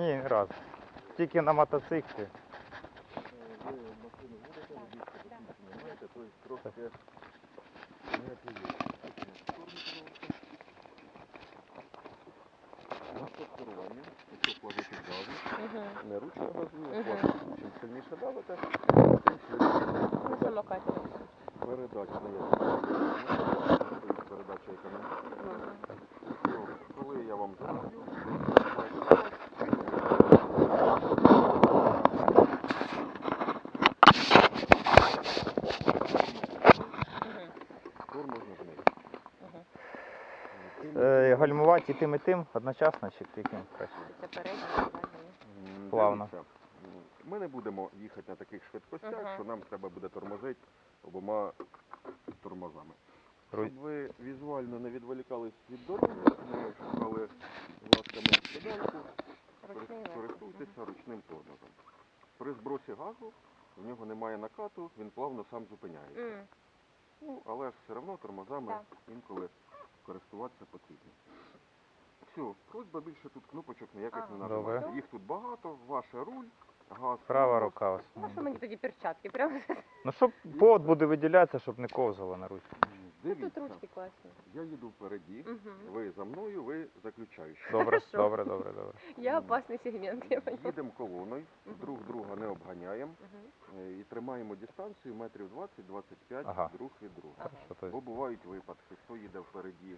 Ні, раз. Тільки на мотоциклі. Керування, якщо кладете газу, не ручка газує, Чим сильніше давите, тим швидше. Передача не є. Передача яка не Ага. Ну, Коли я вам задаю, ви нажимаєте «Стоп». Угу. Тур можна змінити. Угу. Е, і тим і тим одночасно чи яким краще? Це передній, задній. Плавно. дивіться, Ми не будемо їхати на таких швидкостях, Ага. що нам треба буде тормозити обома тормозами. Руль. Щоб ви візуально не відволікались від дороги, не шукали глазками педальку, Ручний верх. користуйтеся ручним тормозом. При збросі газу в нього немає накату, він плавно сам зупиняється. Мгм. Ну, але ж все одно тормозами Так. інколи користуватися потрібно. Все, просьба більше тут кнопочок ніяких Ага. не Добре. Їх тут багато, ваша руль, газ. Права тормоз. рука ось. Ну, що мені тоді перчатки? Прямо Ну щоб пот буде виділятися, щоб не ковзало на ручці. Ну, тут ручки класні. я їду впереді, Угу. ви за мною, ви заключаючі. Добре, Хорошо. добре, добре, добре. Я опасний сегмент, я поняла. Їдемо колоною, Мгм. друг друга не обганяємо Угу. е, і тримаємо дистанцію метрів 20-25 Ага. друг від друга. Ага. То Бо бувають випадки, хто їде впереді,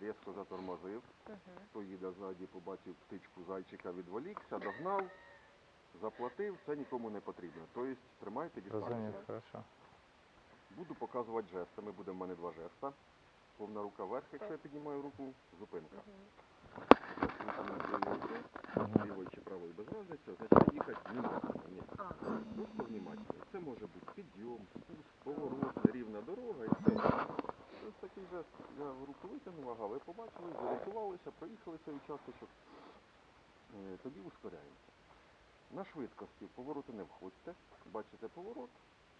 різко затормозив, Угу. хто їде ззаді, побачив птичку зайчика, відволікся, догнав, заплатив, це нікому не потрібно. Тобто тримайте дистанцію. Розумію, хорошо. Буду показувати жестами, буде в мене два жеста. Повна рука вверх, якщо я піднімаю руку, зупинка. Лівою чи правою без разниці, означає їхати внимательно. Просто внимательно. Це може бути підйом, спуск, поворот, нерівна дорога і все. Ось такий жест. Я руку витягнув, ага, ви побачили, зорієнтувалися, проїхали цей участочок. Е, Тоді ускоряємося. На швидкості в повороти не входьте. Бачите поворот,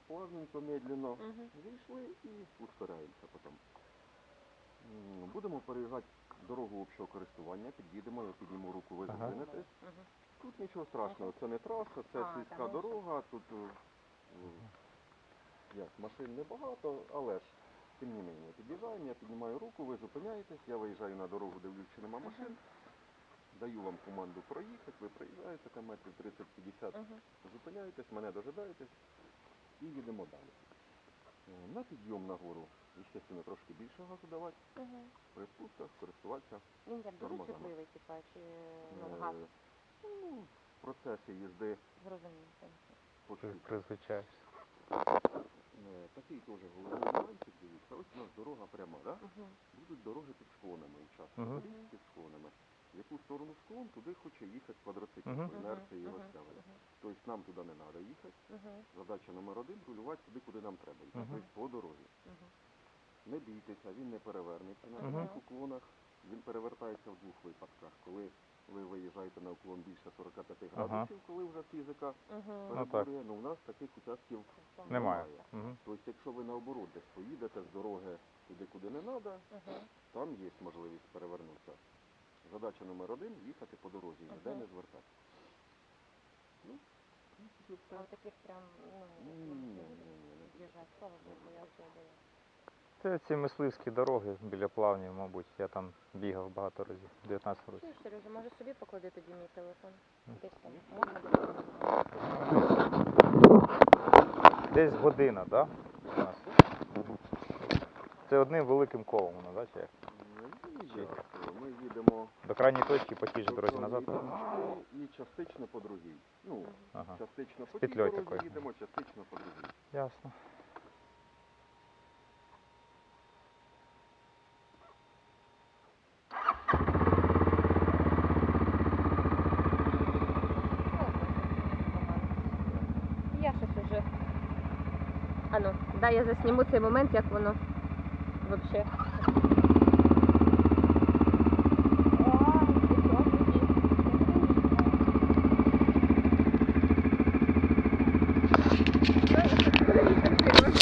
плавненько, медленно угу. зійшли і ускоряємося потім. Будемо переїжджати дорогу общого користування, під'їдемо, я підніму руку, ви Ага. зупинитесь. Угу. Тут нічого страшного, це не траса, це А, сільська так, дорога, тут е, як, машин небагато, але ж тим не менше під'їжджаємо, я піднімаю руку, ви зупиняєтесь, я виїжджаю на дорогу, дивлюсь, чи нема машин, даю вам команду проїхати, ви проїжджаєте там метрів 30-50, Угу. зупиняєтесь, мене дожидаєтесь і їдемо далі. Е, На підйом нагору, звісно, трошки більше газу давати, Угу. при спусках користуватися. Він як дуже Тормозами. чутливий, типа, чи ну, е, газ. ну, в процесі їзди чуть. Е, Такий теж головний нюансик, дивіться, ось у нас дорога пряма, да? Угу. Будуть дороги під склонами Мгм. доріг під склонами. В яку сторону склон, туди хоче їхати квадроцикл, Мгм. по інерції його ставили. Тобто нам туди не треба їхати. Угу. Задача номер один рулювати туди, куди нам треба їхати, Мгм. тобто по дорозі. Угу. Не бійтеся, він не перевернеться на Мгм. таких уклонах. Він перевертається в двох випадках. Коли ви виїжджаєте на уклон більше 45 Ага. градусів, коли вже фізика Угу. Ну, так. переборює, ну, у нас таких участків Немає. Немає. Угу. Тобто, якщо ви наоборот десь поїдете з дороги туди, куди не треба, Угу. там є можливість перевернутися. Задача номер один їхати по дорозі, Ага. не. Ну, в все. от таких прям, ну, слава Богу, я. Це ці мисливські дороги біля плавнів, мабуть. Я там бігав багато разів, 19 році. Чуєш, Сережа, може собі поклади тоді мій телефон? Десь там можна буде? Десь година, так? Да? у нас? Це одним великим колом воно, да? Чи як? Ну, Чи- як, їдемо До крайньої точки по тій же дорозі назад. і частично по другій. Ну, Ага. частично по тій петлею дорозі такою. їдемо, частично по другій. Ясно. Я щось уже. Ану, дай я засніму цей момент, як воно взагалі